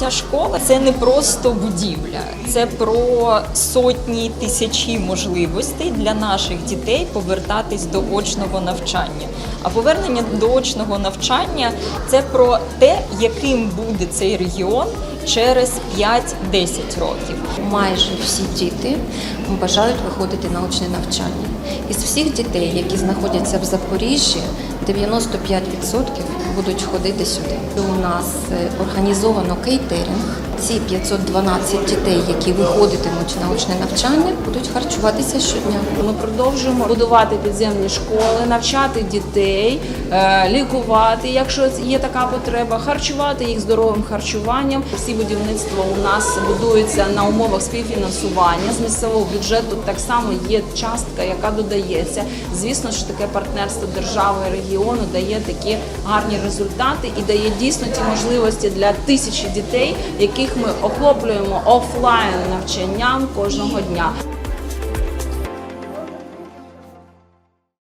Начальна школа це не просто будівля, це про сотні тисячі можливостей для наших дітей повертатись до очного навчання. А повернення до очного навчання це про те, яким буде цей регіон через 5-10 років. Майже всі діти бажають виходити на очне навчання. Із всіх дітей, які знаходяться в Запоріжжі, 95% будуть ходити сюди. У нас е, організовано кейтеринг. Ці 512 дітей, які виходитимуть на очне навчання, будуть харчуватися щодня. Ми продовжуємо будувати підземні школи, навчати дітей, е, лікувати, якщо є така потреба, харчувати їх здоровим харчуванням. Всі будівництва у нас будуються на умовах співфінансування з місцевого бюджету. Так само є частка, яка додається. Звісно, що таке партнерство держави і регіону дає такі гарні результати і дає дійсно ті можливості для тисячі дітей, яких ми охоплюємо офлайн навчанням кожного дня.